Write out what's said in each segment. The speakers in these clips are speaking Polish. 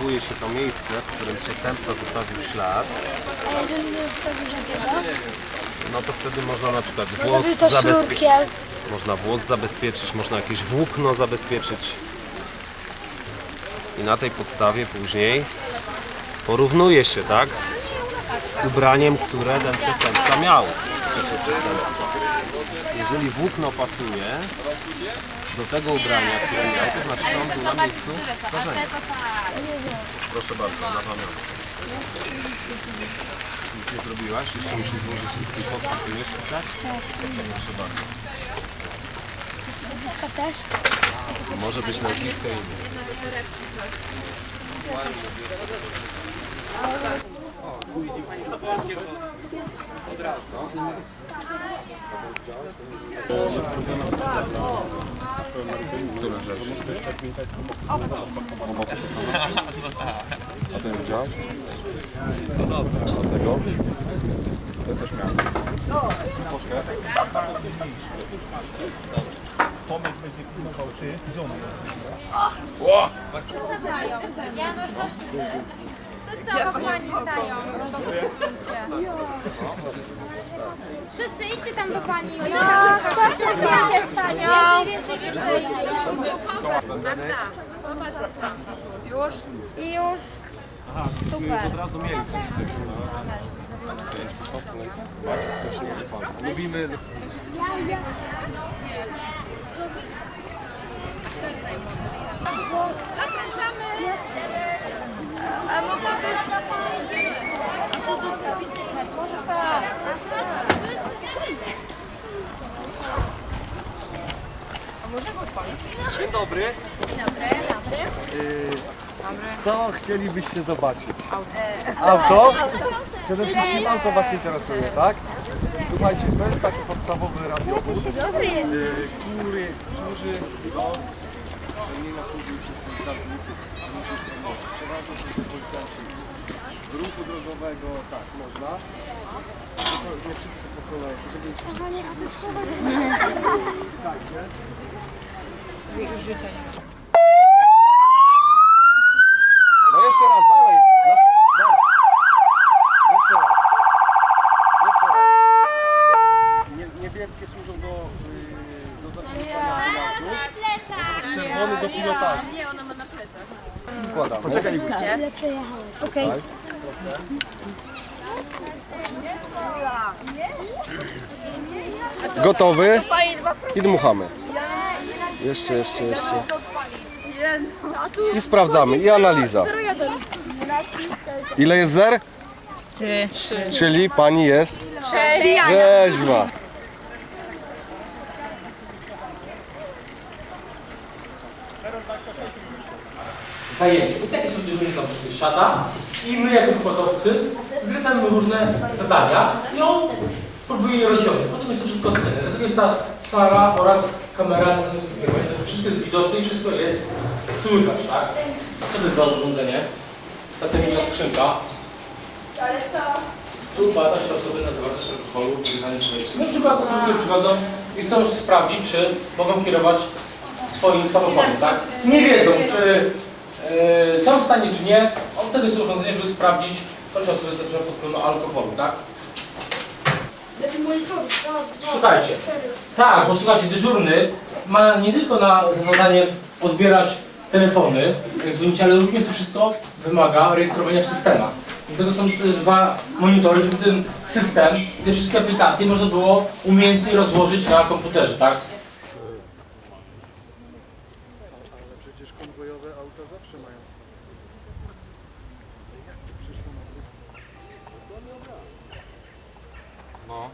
identyfikuje się to miejsce, w którym przestępca zostawił ślad, A jeżeli nie zostawi żadnego? no to wtedy można na przykład No włos zrobił to zabezpieczyć. sznurkiem. Można włos zabezpieczyć, można jakieś włókno zabezpieczyć. I na tej podstawie później porównuje się, tak, z, z ubraniem, które ten przestępca miał w czasie przestępstwa. Jeżeli włókno pasuje do tego ubrania, które miał, to znaczy, że on był na miejscu zdarzenia. Proszę bardzo, na pamiątkę. Nic nie zrobiłaś? Jeszcze musisz złożyć twój podpis. Ty umiesz pisać? Proszę bardzo. Nazwiska też? Może być nazwisko i imię. Która rzecz? A ten widziałeś? Tego? Ten też miałem. Troszkę. Tomek będzie pilnował, czy John Wszyscy idźcie tam do pani. Ja, z panią. Więcej, więcej, więcej. Magda, popatrz tam. Już? I już. Super. Od razu mieli Lubimy Zapraszamy. Dzień dobry. Y, Co chcielibyście zobaczyć? Auto. Przede wszystkim auto Was interesuje, tak? Słuchajcie, to jest taki podstawowy radiowóz, Dobry y, który służy do pełnienia służby przez policjantów. Przeważnie są to policjanci z ruchu drogowego, tak, można. Nie wszyscy po kolei, żeby nie wszyscy No jeszcze raz, dalej. Jeszcze raz. Jeszcze raz. Nie, niebieskie służą do, yy, do zatrzymywania pojazdu. Natomiast czerwony do pilotażu. Nie, ona ma na plecach. Wkładam. Poczekaj, przejechałeś? Okej. Gotowy? I dmuchamy. Jeszcze, jeszcze, jeszcze. I sprawdzamy. I analiza. Ile jest zer? Trzy. Czyli pani jest? Trzeźwa. zajęciu. I takie są dyżurnika przy siada i my jako wykładowcy zlecamy różne zadania i on próbuje je rozwiązać. Potem jest to wszystko oceniane. Dlatego jest ta sala oraz kamera na samym skierowanie. To wszystko jest widoczne i wszystko jest słychać, tak? A co to jest za urządzenie? Ta tajemnicza skrzynka. Ale co? Tu bada się osoby na zawartość alkoholu, człowieka. Na przykład osoby, które przychodzą i chcą sprawdzić, czy mogą kierować swoim samochodem, tak? Nie wiedzą, czy e, są w stanie, czy nie. Od tego jest urządzenie, żeby sprawdzić, to, czy osoby są pod wpływem alkoholu, tak? Lepiej monitoruj. Raz, dwa, Słuchajcie. cztery. Tak, bo słuchajcie, dyżurny ma nie tylko na za zadanie odbierać telefony, jak dzwonić, ale również to wszystko wymaga rejestrowania w systemach. Dlatego są te dwa monitory, żeby ten system, te wszystkie aplikacje można było umiejętnie rozłożyć na komputerze, tak? Przecież konwojowe auta zawsze mają. Jak to przyszło na No.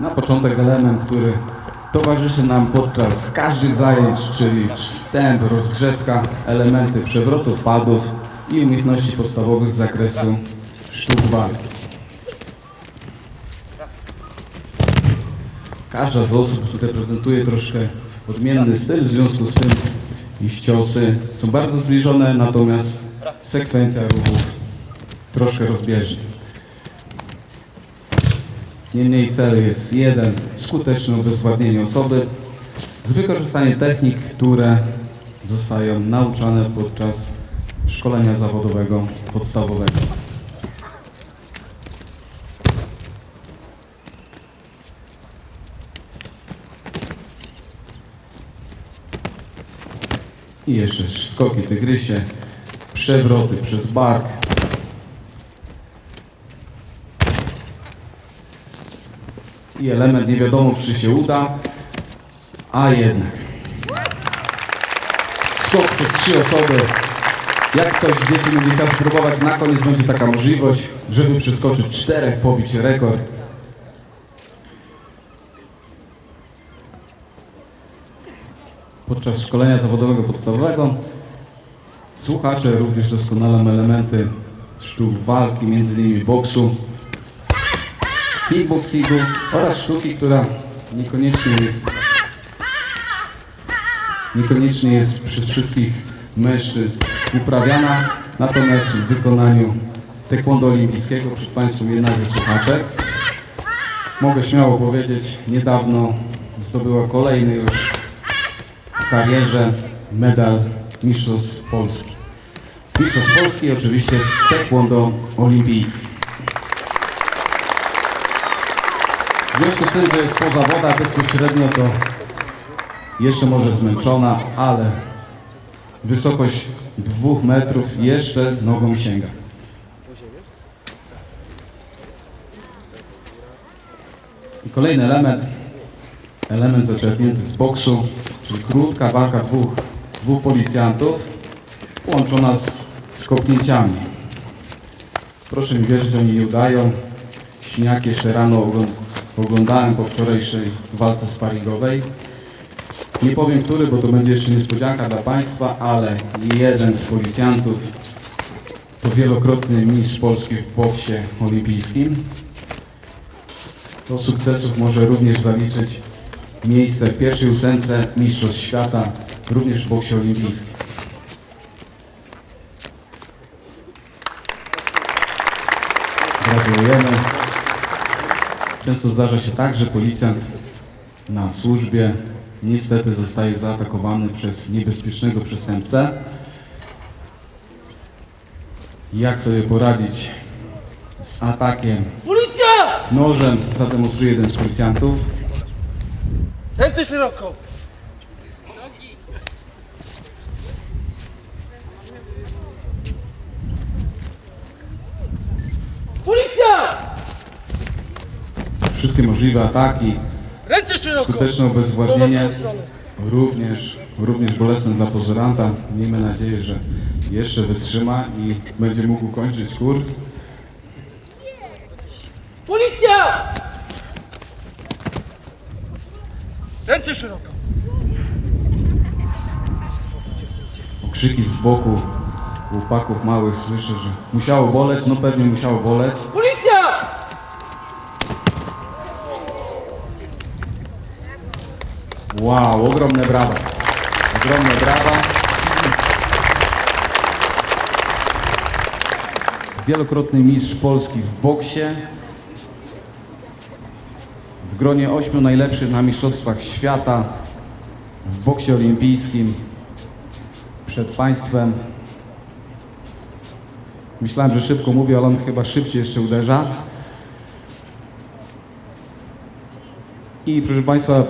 Na początek element, który towarzyszy nam podczas każdych zajęć, czyli wstęp, rozgrzewka, elementy przewrotów, padów i umiejętności podstawowych z zakresu sztuk walki. Każda z osób reprezentuje troszkę odmienny styl, w związku z tym ich ciosy są bardzo zbliżone, natomiast sekwencja ruchów troszkę rozbieżna. Niemniej cel jest jeden, skuteczne obezwładnienie osoby z wykorzystaniem technik, które zostają nauczane podczas szkolenia zawodowego podstawowego. I jeszcze skoki tygrysie, przewroty przez bark. I element nie wiadomo czy się uda, a jednak. Skok przez trzy osoby. Jak ktoś z dzieci będzie chciał spróbować, na koniec będzie taka możliwość, żeby przeskoczyć czterech, pobić rekord. Podczas szkolenia zawodowego podstawowego słuchacze również doskonalą elementy sztuk walki, między innymi boksu, kickboxingu oraz sztuki, która niekoniecznie jest niekoniecznie jest przez wszystkich mężczyzn uprawiana, natomiast w wykonaniu taekwondo olimpijskiego przed Państwem jedna ze słuchaczek. Mogę śmiało powiedzieć, niedawno zdobyła kolejny już w karierze medal Mistrzostw Polski. Mistrzostw Polski oczywiście w taekwondo olimpijskim. W związku z tym, że jest po zawodach bezpośrednio, to jeszcze może zmęczona, ale wysokość dwóch metrów jeszcze nogą sięga. I kolejny element, element zaczerpnięty z boksu, czyli krótka walka dwóch, dwóch policjantów, łączona z, z kopnięciami. Proszę mi wierzyć, oni nie udają. Śniak jeszcze rano ogląd- oglądałem po wczorajszej walce sparingowej. Nie powiem który, bo to będzie jeszcze niespodzianka dla Państwa, ale jeden z policjantów to wielokrotny mistrz Polski w boksie olimpijskim. Do sukcesów może również zaliczyć miejsce w pierwszej ósemce Mistrzostw Świata, również w boksie olimpijskim. Gratulujemy. Często zdarza się tak, że policjant na służbie niestety zostaje zaatakowany przez niebezpiecznego przestępcę. Jak sobie poradzić z atakiem nożem zademonstruje jeden z policjantów. Ręce szeroko! Policja! Wszystkie możliwe ataki, skuteczne obezwładnienie, również, również bolesne dla pozoranta. Miejmy nadzieję, że jeszcze wytrzyma i będzie mógł kończyć kurs. Policja! Ręce szeroko! Okrzyki z boku chłopaków małych słyszę, że musiało boleć, no pewnie musiało boleć. Policja! Wow, ogromne brawa. Ogromne brawa. Wielokrotny mistrz Polski w boksie. W gronie ośmiu najlepszych na Mistrzostwach Świata w boksie olimpijskim przed Państwem. Myślałem, że szybko mówię, ale on chyba szybciej jeszcze uderza. I proszę Państwa,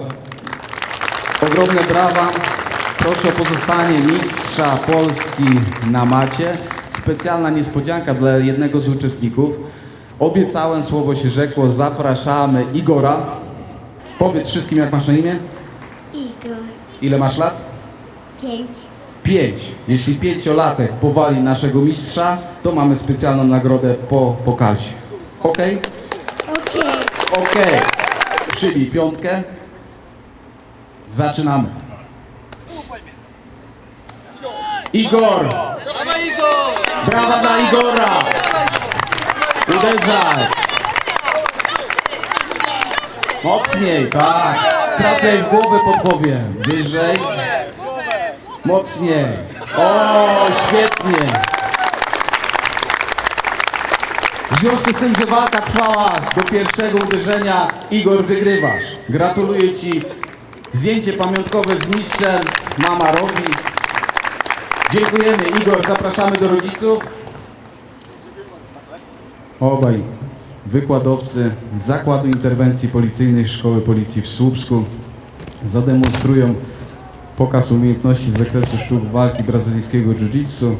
Proszę o pozostanie mistrza Polski na macie. Specjalna niespodzianka dla jednego z uczestników. Obiecałem, słowo się rzekło, zapraszamy Igora. Powiedz wszystkim, jak masz na imię? Igor. Ile masz lat? Pięć. Pięć. Jeśli pięciolatek powali naszego mistrza, to mamy specjalną nagrodę po pokazie. Ok? Okej. Ok. Przybij piątkę. Zaczynamy. Igor! Brawa dla Igora! Uderzaj! Mocniej, tak. Trafiaj w głowę podpowiem. Wyżej. Mocniej. O, świetnie. W związku z tym, że walka trwała do pierwszego uderzenia, Igor wygrywasz. Gratuluję Ci. Zdjęcie pamiątkowe z mistrzem. Mama robi. Dziękujemy. Igor, zapraszamy do rodziców. Obaj wykładowcy Zakładu Interwencji Policyjnej Szkoły Policji w Słupsku zademonstrują pokaz umiejętności z zakresu sztuk walki brazylijskiego jiu-jitsu.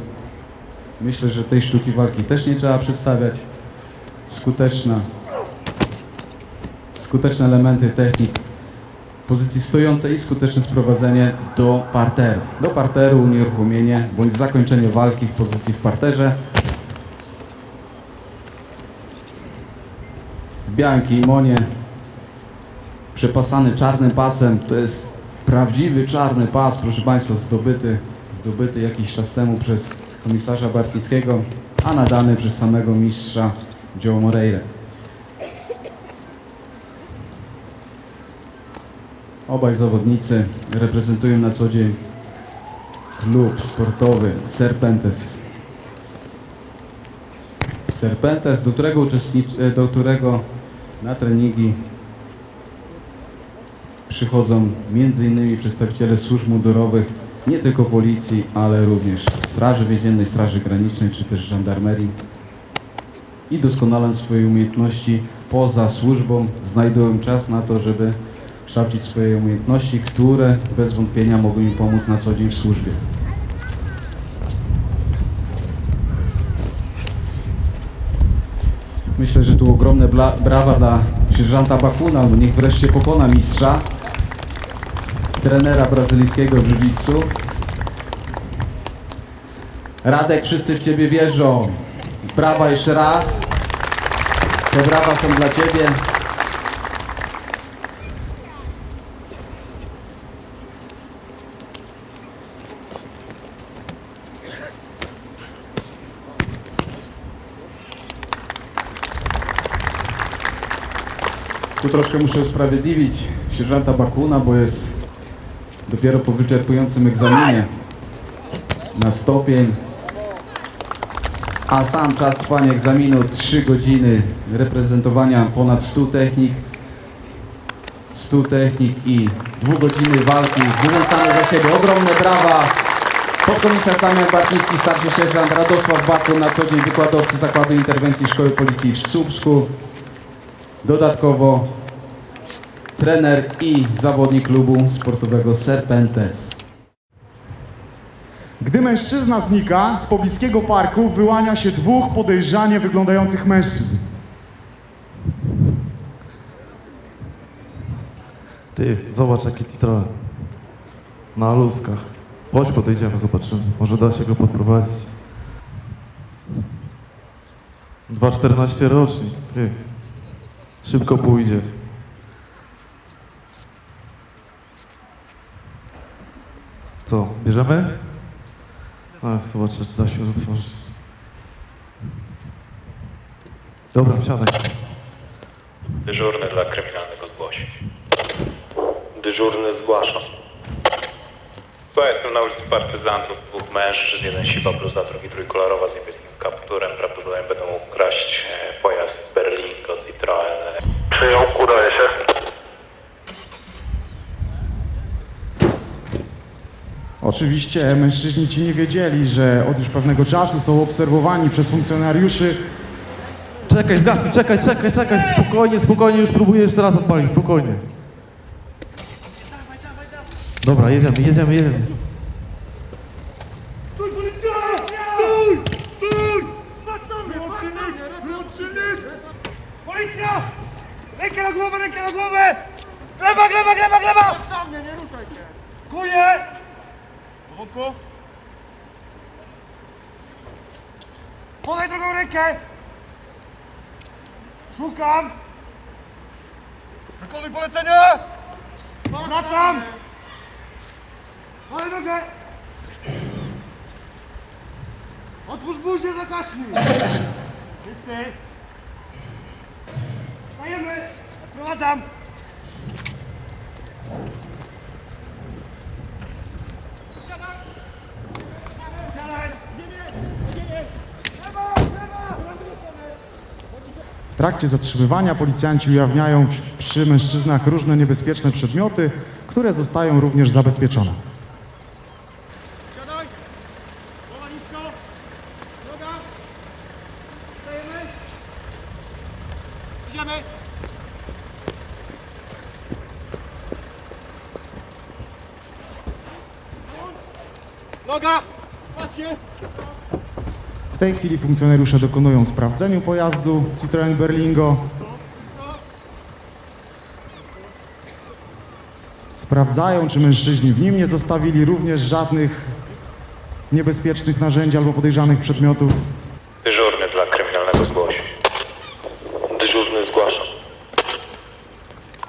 Myślę, że tej sztuki walki też nie trzeba przedstawiać. Skuteczna, skuteczne elementy technik pozycji stojącej i skuteczne sprowadzenie do parteru. Do parteru unieruchomienie bądź zakończenie walki w pozycji w parterze. W białym kimonie, przepasany czarnym pasem, to jest prawdziwy czarny pas, proszę Państwa, zdobyty, zdobyty jakiś czas temu przez komisarza Bartyckiego, a nadany przez samego mistrza Joe Moreira. Obaj zawodnicy reprezentują na co dzień klub sportowy Serpentes. Serpentes, do którego, e, do którego na treningi przychodzą m.in. przedstawiciele służb mundurowych, nie tylko policji, ale również Straży Więziennej, Straży Granicznej czy też żandarmerii i doskonaląc swoje umiejętności poza służbą, znajdują czas na to, żeby kształcić swoje umiejętności, które bez wątpienia mogą im pomóc na co dzień w służbie. Myślę, że tu ogromne brawa dla sierżanta Bakuna, bo niech wreszcie pokona mistrza, trenera brazylijskiego jiu-jitsu. Radek, wszyscy w Ciebie wierzą. Brawa jeszcze raz. Te brawa są dla Ciebie. Troszkę muszę usprawiedliwić sierżanta Bakuna, bo jest dopiero po wyczerpującym egzaminie na stopień, a sam czas trwania egzaminu 3 godziny reprezentowania ponad 100 technik, 100 technik i 2 godziny walki. Mówiąc same za siebie, ogromne brawa. Podkomisarz Damian Bartnicki, starszy sierżant Radosław Bakun, na co dzień wykładowcy Zakładu Interwencji Szkoły Policji w Słupsku. Dodatkowo trener i zawodnik klubu sportowego Serpentes. Gdy mężczyzna znika, z pobliskiego parku wyłania się dwóch podejrzanie wyglądających mężczyzn. Ty, zobacz jaki Citroen. Na luskach. Chodź podejdziemy, zobaczymy. Może da się go podprowadzić. 2,14 rocznik, ty. Szybko pójdzie. Co, bierzemy? A, zobaczę, czy da się otworzyć. Dobra, wsiadaj. Dyżurny dla kryminalnego zgłosi. Dyżurny zgłaszam. To jestem na ulicy Partyzantów, dwóch mężczyzn, jeden siwa bluza, drugi trójkolorowa z niebieskim kapturem. Prawdopodobnie będą kraść e, pojazd Berlingo Citroen. Przyjął, udaje się. Oczywiście mężczyźni ci nie wiedzieli, że od już pewnego czasu są obserwowani przez funkcjonariuszy. Czekaj, zgasł mi, czekaj, czekaj, czekaj, spokojnie, spokojnie, już próbuję jeszcze raz odpalić, spokojnie. Dobra, jedziemy, jedziemy, jedziemy. Dajemy! Odprowadzam! W trakcie zatrzymywania policjanci ujawniają przy mężczyznach różne niebezpieczne przedmioty, które zostają również zabezpieczone. Tej chwili funkcjonariusze dokonują sprawdzeniu pojazdu Citroen Berlingo. Sprawdzają, czy mężczyźni w nim nie zostawili również żadnych niebezpiecznych narzędzi albo podejrzanych przedmiotów. Dyżurny dla kryminalnego zgłosi. Dyżurny zgłasza.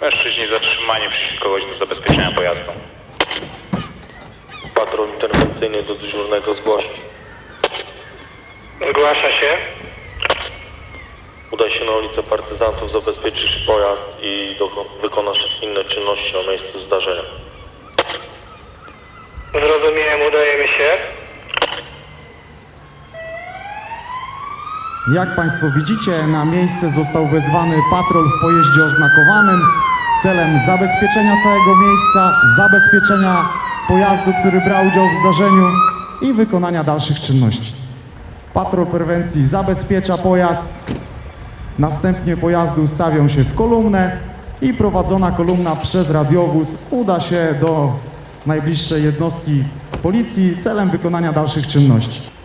Mężczyźni zatrzymani przyszli kogoś do zabezpieczenia pojazdu. Patrol interwencyjny do dyżurnego zgłosi. Zgłasza się. Udaj się na ulicę partyzantów, zabezpieczysz pojazd wykonasz inne czynności na miejscu zdarzenia. Zrozumiałem, udajemy się. Jak Państwo widzicie, na miejsce został wezwany patrol w pojeździe oznakowanym celem zabezpieczenia całego miejsca, zabezpieczenia pojazdu, który brał udział w zdarzeniu i wykonania dalszych czynności. Patrol prewencji zabezpiecza pojazd, następnie pojazdy ustawią się w kolumnę i prowadzona kolumna przez radiowóz uda się do najbliższej jednostki policji celem wykonania dalszych czynności.